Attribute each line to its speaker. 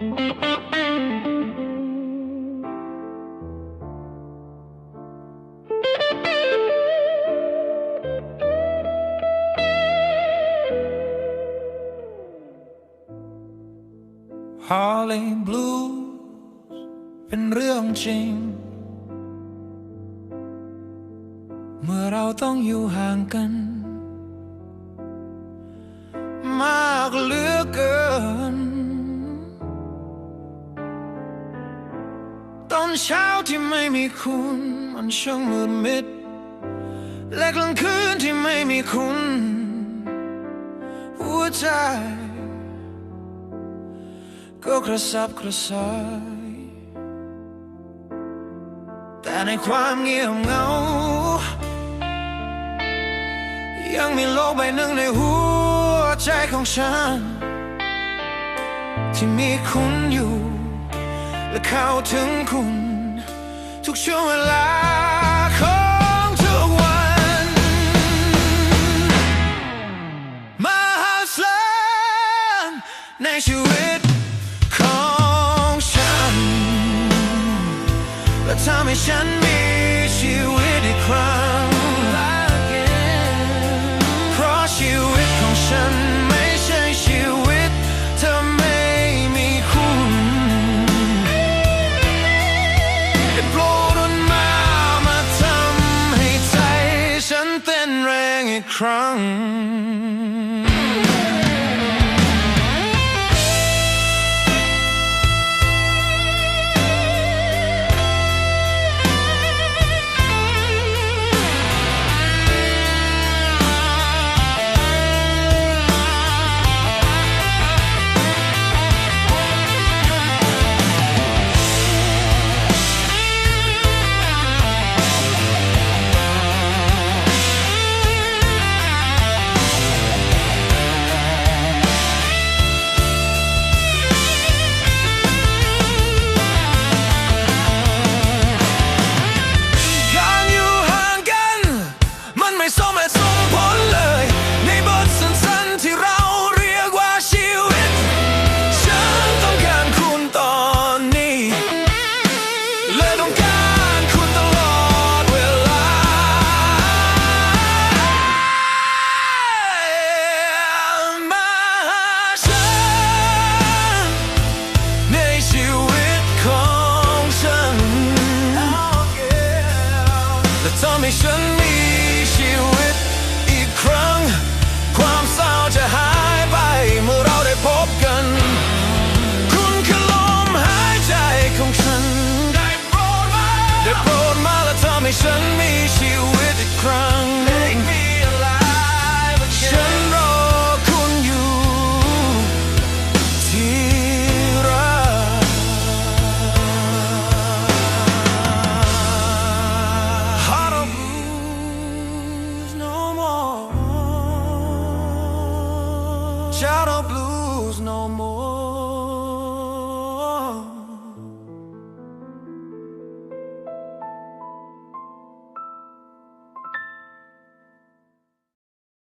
Speaker 1: ฮาร์เลย์บลูส์เป็นเรื่องจริง เมื่อเราต้องอยู่ห่างกัน อนเช้าที่ไม่มีคุณ มันช่างมืดมิด และกลางคืนที่ไม่มีคุณ หัวใจ ก็กระสับกระส่าย แต่ในความเงียบเหงา ยังมีโลกใบหนึ่งในหัวใจของฉัน ที่มีคุณอยู่ และเข้าถึงคุณ ทุกช่วงเวลาของทุกวัน มหัศจรรย์ในชีวิตของฉัน และทำให้ฉันมีชีวิตอีกครั้งเพราะชีวิตของฉัน นแทำให้ฉันมีชีวิตอีกครั้ง ความเศร้าจะหายไปเมื่อเราได้พบกัน คุณคือลมหายใจของฉัน ได้โปรดมาได้โปรดมาและทำให้ฉันมีชีวิตอีกครั้ง Shadow blues no more.